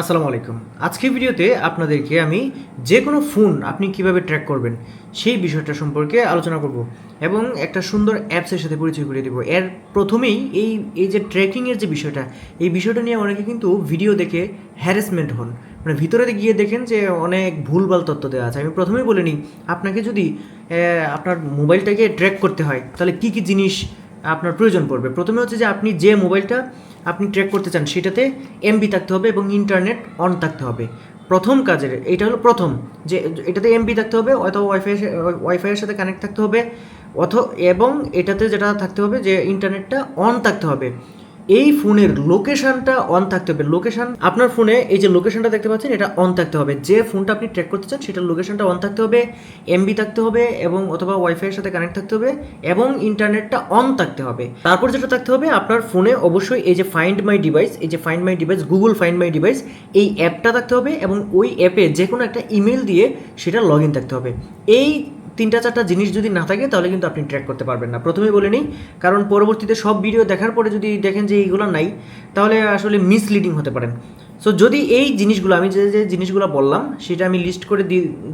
আসসালামু আলাইকুম। আজকের ভিডিওতে আপনাদেরকে আমি যে কোনো ফোন আপনি কীভাবে ট্র্যাক করবেন সেই বিষয়টা সম্পর্কে আলোচনা করব এবং একটা সুন্দর অ্যাপসের সাথে পরিচয় করিয়ে দেবো। এর প্রথমেই এই এই যে ট্র্যাকিংয়ের যে বিষয়টা, এই বিষয়টা নিয়ে অনেকে কিন্তু ভিডিও দেখে হ্যারাসমেন্ট হন। মানে ভিতরে গিয়ে দেখেন যে অনেক ভুলভাল তথ্য দেওয়া আছে। আমি প্রথমেই বলে নিই, আপনাকে যদি আপনার মোবাইলটাকে ট্র্যাক করতে হয়, তাহলে কী কী জিনিস আপনার প্রয়োজন পড়বে। প্রথমে হচ্ছে যে আপনি যে মোবাইলটা আপনি ট্র্যাক করতে চান, সেটাতে এমবি থাকতে হবে এবং ইন্টারনেট অন থাকতে হবে। প্রথম কাজের, এটা হলো প্রথম, যে এটাতে এমবি থাকতে হবে, অথবা ওয়াইফাই ওয়াইফাইয়ের সাথে কানেক্ট থাকতে হবে, অথ, এবং এটাতে যেটা থাকতে হবে যে ইন্টারনেটটা অন থাকতে হবে। এই ফোনের লোকেশনটা অন থাকতে হবে। লোকেশন, আপনার ফোনে এই যে লোকেশনটা দেখতে পাচ্ছেন, এটা অন থাকতে হবে। যে ফোনটা আপনি ট্র্যাক করতে চান, সেটার লোকেশনটা অন থাকতে হবে এমবি থাকতে হবে, এবং অথবা ওয়াইফাইয়ের সাথে কানেক্ট থাকতে হবে, এবং ইন্টারনেটটা অন থাকতে হবে। তারপর যেটা থাকতে হবে, আপনার ফোনে অবশ্যই এই যে ফাইন্ড মাই ডিভাইস এই যে find my device Google find my device এই অ্যাপটা থাকতে হবে, এবং ওই অ্যাপে যে কোনো একটা ইমেল দিয়ে সেটা লগ ইন থাকতে হবে। এই তিনটা চারটা জিনিস যদি না থাকে, তাহলে কিন্তু আপনি ট্র্যাক করতে পারবেন না। প্রথমে বলে নিই, কারণ পরবর্তীতে সব ভিডিও দেখার পরে যদি দেখেন যে এইগুলো নাই, তাহলে আসলে মিসলিডিং হতে পারেন। সো যদি এই জিনিসগুলো, আমি যে যে জিনিসগুলো বললাম, সেটা আমি লিস্ট করে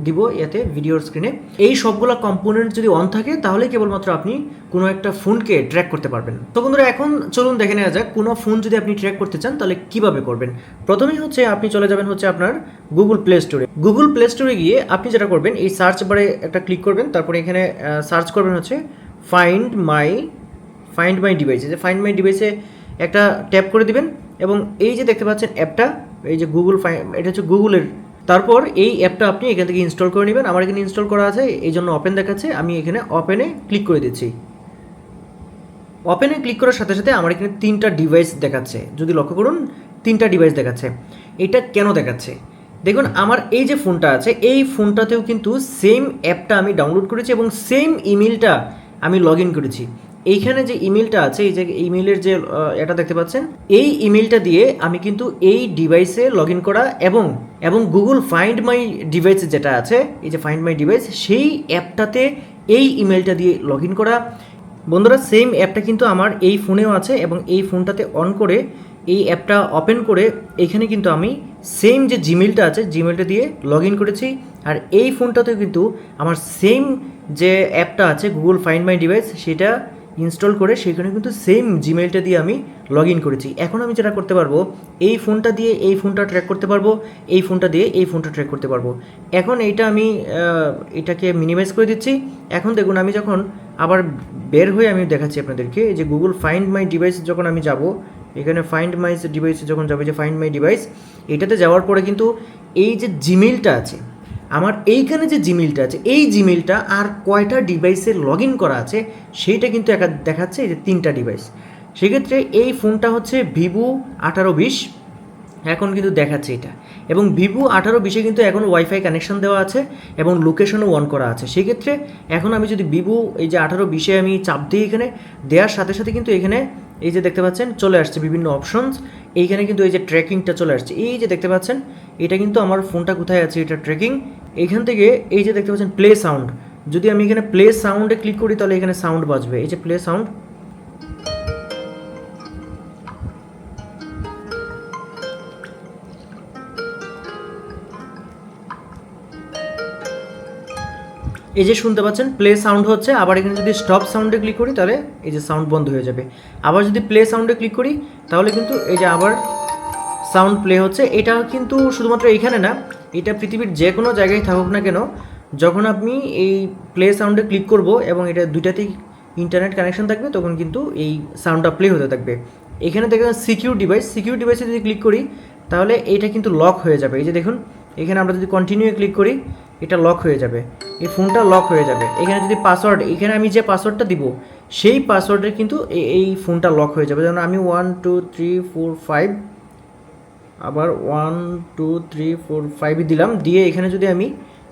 দিব ইয়াতে ভিডিওর স্ক্রিনে এই সবগুলো কম্পোনেন্ট যদি অন থাকে, তাহলে কেবলমাত্র আপনি কোনো একটা ফোনকে ট্র্যাক করতে পারবেন। তো বন্ধুরা, এখন চলুন দেখে নেওয়া যাক, কোনো ফোন যদি আপনি ট্র্যাক করতে চান, তাহলে কীভাবে করবেন? প্রথমেই হচ্ছে আপনি চলে যাবেন হচ্ছে আপনার গুগল প্লে স্টোরে গুগল প্লে স্টোরে গিয়ে আপনি যেটা করবেন, এই সার্চ বারে একটা ক্লিক করবেন, তারপরে এখানে সার্চ করবেন হচ্ছে ফাইন্ড মাই ফাইন্ড মাই ডিভাইসে যে ফাইন্ড মাই ডিভাইসে একটা ট্যাপ করে দিবেন এবং এই যে দেখতে পাচ্ছেন অ্যাপটা, এই যে গুগল এটা হচ্ছে গুগলের তারপর এই অ্যাপটা আপনি এখান থেকে ইনস্টল করে নেবেন। আমার এখানে ইনস্টল করা আছে, এই জন্য ওপেন দেখাচ্ছে। আমি এখানে ওপেনে ক্লিক করে দিচ্ছি। ওপেনে ক্লিক করার সাথে সাথে আমার এখানে তিনটা ডিভাইস দেখাচ্ছে। যদি লক্ষ্য করুন, তিনটা ডিভাইস দেখাচ্ছে। এটা কেন দেখাচ্ছে? দেখুন, আমার এই যে ফোনটা আছে, এই ফোনটাতেও কিন্তু সেম অ্যাপটা আমি ডাউনলোড করেছি এবং সেম ইমেলটা আমি লগ ইন করেছি। এইখানে যে ইমেলটা আছে, এই যে ইমেলের যে এটা দেখতে পাচ্ছেন, এই ইমেলটা দিয়ে আমি কিন্তু এই ডিভাইসে লগ করা এবং এবং গুগল ফাইন্ড মাই ডিভাইস যেটা আছে, এই যে ফাইন্ড মাই ডিভাইস, সেই অ্যাপটাতে এই ইমেলটা দিয়ে লগ করা। বন্ধুরা, সেম অ্যাপটা কিন্তু আমার এই ফোনেও আছে এবং এই ফোনটাতে অন করে এই অ্যাপটা ওপেন করে এখানে কিন্তু আমি সেম যে জিমেলটা আছে জিমেলটা দিয়ে লগ ইন করেছি। আর এই ফোনটাতেও কিন্তু আমার সেম যে অ্যাপটা আছে, গুগল ফাইন্ড মাই ডিভাইস, সেটা ইনস্টল করে সেখানে কিন্তু সেম জিমেলটা দিয়ে আমি লগ ইন করেছি। এখন আমি যেটা করতে পারব, এই ফোনটা দিয়ে এই ফোনটা ট্র্যাক করতে পারব, এই ফোনটা দিয়ে এই ফোনটা ট্র্যাক করতে পারব। এখন এইটা আমি এটাকে মিনিমাইজ করে দিচ্ছি। এখন দেখুন, আমি যখন আবার বের হয়ে আমি দেখাচ্ছি আপনাদেরকে যে গুগল ফাইন্ড মাই ডিভাইস যখন আমি যাব, এখানে ফাইন্ড মাই ডিভাইসে যখন যাবে, যে ফাইন্ড মাই ডিভাইস এটাতে যাওয়ার পরে কিন্তু এই যে জিমেলটা আছে আমার এইখানে যে জিমেলটা আছে, এই জিমেলটা আর কয়টা ডিভাইসে লগ ইন করা আছে, সেইটা কিন্তু একা দেখাচ্ছে এই যে তিনটা ডিভাইস সেক্ষেত্রে এই ফোনটা হচ্ছে ভিভো আঠারো বিশ, এখন কিন্তু দেখাচ্ছে এটা। এবং ভিভো আঠারো বিশে কিন্তু এখন ওয়াইফাই কানেকশন দেওয়া আছে এবং লোকেশনও অন করা আছে। সেক্ষেত্রে এখন আমি যদি ভিভো এই যে আঠারো বিশে আমি চাপ দিই এখানে, দেওয়ার সাথে সাথে কিন্তু এখানে এই যে দেখতে পাচ্ছেন, চলে আসছে বিভিন্ন অপশনস এইখানে কিন্তু এই যে ট্র্যাকিংটা চলে আসছে। এই যে দেখতে পাচ্ছেন, এটা কিন্তু আমার ফোনটা কোথায় আছে, এটা ট্র্যাকিং। এইখান থেকে এই যে দেখতে পাচ্ছেন প্লে সাউন্ড যদি আমি এখানে প্লে সাউন্ডে ক্লিক করি, তাহলে এখানে সাউন্ড বাজবে। এই যে প্লে সাউন্ড এই যে শুনতে পাচ্ছেন প্লে সাউন্ড হচ্ছে, আবার এখানে যদি স্টপ সাউন্ডে ক্লিক করি, তাহলে এই যে সাউন্ড বন্ধ হয়ে যাবে। আবার যদি প্লে সাউন্ডে ক্লিক করি, তাহলে কিন্তু এই যে আবার সাউন্ড প্লে হচ্ছে। এটা কিন্তু শুধুমাত্র এইখানে না, এটা পৃথিবীর যে কোনো জায়গায় থাকুক না কেন, যখন আপনি এই প্লে সাউন্ডে ক্লিক করব এবং এটা দুইটাতেই ইন্টারনেট কানেকশন থাকবে, তখন কিন্তু এই সাউন্ডটা প্লে হতে থাকবে। এখানে দেখবেন সিকিউর ডিভাইস সিকিউর ডিভাইসে যদি ক্লিক করি, তাহলে এটা কিন্তু লক হয়ে যাবে। এই যে দেখুন, এখানে আমরা যদি কন্টিনিউ ক্লিক করি এটা লক হয়ে যাবে। এই ফোনটা লক হয়ে যাবে। এখানে যদি পাসওয়ার্ড এখানে আমি যে পাসওয়ার্ডটা দিব, সেই পাসওয়ার্ডের কিন্তু এই ফোনটা লক হয়ে যাবে। যেমন আমি one two three four five আবার ওয়ান টু থ্রি ফোর ফাইভই দিলাম। দিয়ে এখানে যদি আমি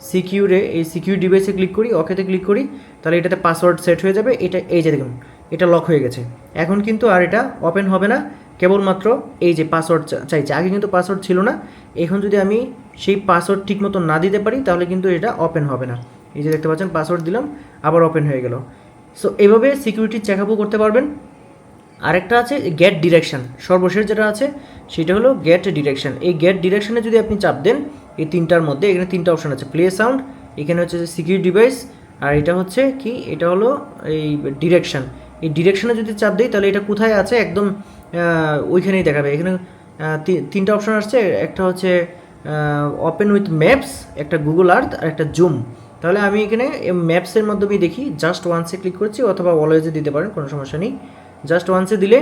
সিকিউরে এই সিকিউর ডিভাইসে ক্লিক করি ওকেতে ক্লিক করি, তাহলে এটাতে পাসওয়ার্ড সেট হয়ে যাবে। এটা, এই যে দেখুন, এটা লক হয়ে গেছে। এখন কিন্তু আর এটা ওপেন হবে না। কেবলমাত্র এই যে পাসওয়ার্ড চাইছে। আগে কিন্তু পাসওয়ার্ড ছিল না। এখন যদি আমি সেই পাসওয়ার্ড ঠিকমতো না দিতে পারি, তাহলে কিন্তু এটা ওপেন হবে না। এই যে দেখতে পাচ্ছেন পাসওয়ার্ড দিলাম, আবার ওপেন হয়ে গেল। সো এভাবে সিকিউরিটি চেক আপও করতে পারবেন। আরেকটা আছে গেট ডিরেকশন সর্বশেষ যেটা আছে, সেটা হলো গেট ডিরেকশন এই গেট ডিরেকশানে যদি আপনি চাপ দেন, এই তিনটার মধ্যে, এখানে তিনটা অপশন আছে প্লে সাউন্ড এখানে হচ্ছে যে সিকিউর ডিভাইস আর এটা হচ্ছে কি, এটা হলো এই ডিরেকশন এই ডিরেকশানে যদি চাপ দিই, তাহলে এটা কোথায় আছে? একদম ওইখানেই দেখাবে। এখানে তিনটা অপশন আসছে। একটা হচ্ছে ওপেন উইথ ম্যাপস একটা গুগল আর্থ আর একটা জুম তাহলে আমি এখানে ম্যাপসের মাধ্যমে দেখি। জাস্ট ওয়ান্সে ক্লিক করছি, অথবা অলওয়েজে দিতে পারেন, কোনো সমস্যা নেই। জাস্ট ওয়ান্সে দিলে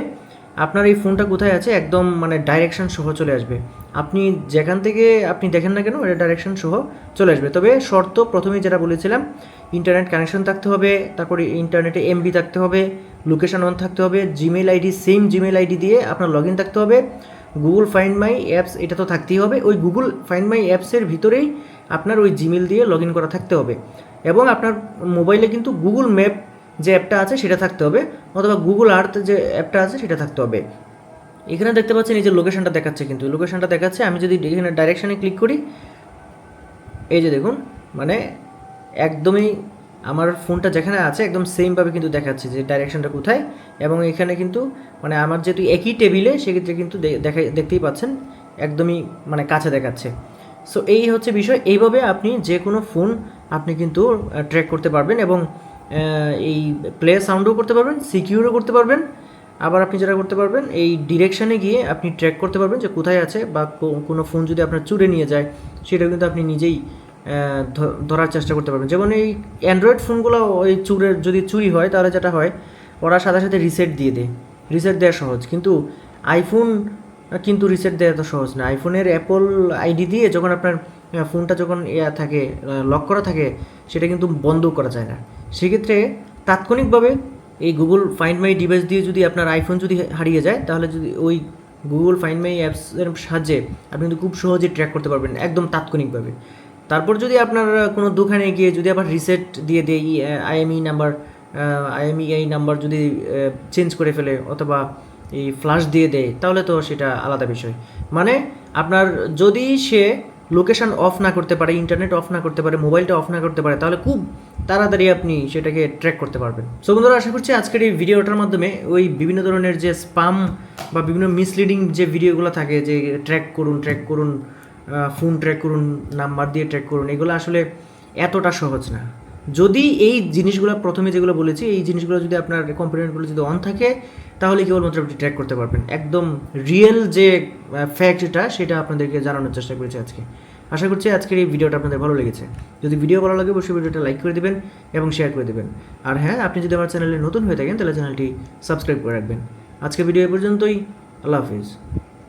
আপনার এই ফোনটা কোথায় আছে, একদম মানে ডাইরেকশন সহ চলে আসবে। আপনি যেখান থেকে আপনি দেখেন না কেন, এটা ডাইরেকশন সহ চলে আসবে। তবে শর্ত প্রথমেই যেটা বলেছিলাম ইন্টারনেট কানেকশন থাকতে হবে, তারপরে ইন্টারনেটে এমবি থাকতে হবে লোকেশন অন থাকতে হবে Gmail ID same Gmail ID দিয়ে আপনার লগ ইন থাকতে হবে। গুগল ফাইন্ড মাই অ্যাপস এটা তো থাকতেই হবে। ওই গুগল ফাইন্ড মাই অ্যাপসের ভিতরেই আপনার ওই জিমেল দিয়ে লগ ইন করা থাকতে হবে। এবং আপনার মোবাইলে কিন্তু গুগল ম্যাপ যে অ্যাপটা আছে, সেটা থাকতে হবে। অথবা গুগল আর্থ যে অ্যাপটা আছে, সেটা থাকতে হবে। এখানে দেখতে পাচ্ছেন এই যে লোকেশনটা দেখাচ্ছে কিন্তু। লোকেশনটা দেখাচ্ছে, আমি যদি এখানে ডাইরেকশানে ক্লিক করি, এই যে দেখুন মানে একদমই আমার ফোনটা যেখানে আছে একদম সেমভাবে কিন্তু দেখাচ্ছে যে ডাইরেকশনটা কোথায় এবং এখানে কিন্তু মানে আমার যেহেতু একই টেবিলে সেক্ষেত্রে কিন্তু দেখা দেখতেই পাচ্ছেন, একদমই মানে কাছে দেখাচ্ছে। সো এই হচ্ছে বিষয়। এইভাবে আপনি যে কোনো ফোন আপনি কিন্তু ট্র্যাক করতে পারবেন এবং এই প্লে সাউন্ডও করতে পারবেন সিকিউরও করতে পারবেন। আবার আপনি যেটা করতে পারবেন, এই ডিরেকশানে গিয়ে আপনি ট্র্যাক করতে পারবেন যে কোথায় আছে বা কোনো ফোন যদি আপনার চুরে নিয়ে যায় সেটা কিন্তু আপনি নিজেই ধরার চেষ্টা করতে পারবেন। যেমন এই অ্যান্ড্রয়েড ফোনগুলো ওই চুরের যদি চুরি হয়, তাহলে যেটা হয়, ওরা সাথে সাথে রিসেট দিয়ে দেয়। রিসেট দেওয়া সহজ। কিন্তু আইফোন কিন্তু রিসেট দেওয়া তো সহজ না। আইফোনের অ্যাপল আইডি দিয়ে যখন আপনার ফোনটা যখন ইয়া থাকে লক করা থাকে, সেটা কিন্তু বন্ধ করা যায় না। সেক্ষেত্রে তাৎক্ষণিকভাবে এই গুগল ফাইন্ড মাই ডিভাইস দিয়ে যদি আপনার আইফোন যদি হারিয়ে যায়, তাহলে যদি ওই গুগল ফাইন্ড মাই অ্যাপসের সাহায্যে আপনি কিন্তু খুব সহজে ট্র্যাক করতে পারবেন, একদম তাৎক্ষণিকভাবে। তারপর যদি আপনার কোনো দোকানে গিয়ে যদি আবার রিসেট দিয়ে দেয় আইএমই নাম্বার আইএমইআই নাম্বার যদি চেঞ্জ করে ফেলে অথবা এই ফ্লাশ দিয়ে দেয়, তাহলে তো সেটা আলাদা বিষয়। মানে আপনার যদি সে লোকেশন অফ না করতে পারে ইন্টারনেট অফ না করতে পারে মোবাইলটা অফ না করতে পারে, তাহলে খুব তাড়াতাড়ি আপনি সেটাকে ট্র্যাক করতে পারবেন। সো বন্ধুরা, আশা করছি আজকের এই ভিডিওটার মাধ্যমে ওই বিভিন্ন ধরনের যে স্পাম বা বিভিন্ন মিসলিডিং যে ভিডিওগুলো থাকে, যে ট্র্যাক করুন ট্র্যাক করুন ফোন ট্র্যাক করুন নাম্বার দিয়ে ট্র্যাক করুন, এগুলো আসলে এতটা সহজ না। যদি এই জিনিসগুলো প্রথমে যেগুলো বলেছি, এই জিনিসগুলো যদি আপনার কম্পোনেন্টগুলো যদি অন থাকে, তাহলে কেবলমাত্র আপনি ট্র্যাক করতে পারবেন। একদম রিয়েল যে ফ্যাক্টটা সেটা আপনাদেরকে জানানোর চেষ্টা করেছি আজকে। আশা করছি আজকের এই ভিডিওটা আপনাদের ভালো লেগেছে। যদি ভিডিও ভালো লাগে, অবশ্যই ভিডিওটা লাইক করে দেবেন এবং শেয়ার করে দেবেন। আর হ্যাঁ আপনি যদি আমার চ্যানেলে নতুন হয়ে থাকেন, তাহলে চ্যানেলটি সাবস্ক্রাইব করে রাখবেন। আজকে ভিডিও পর্যন্তই। আল্লাহ হাফিজ।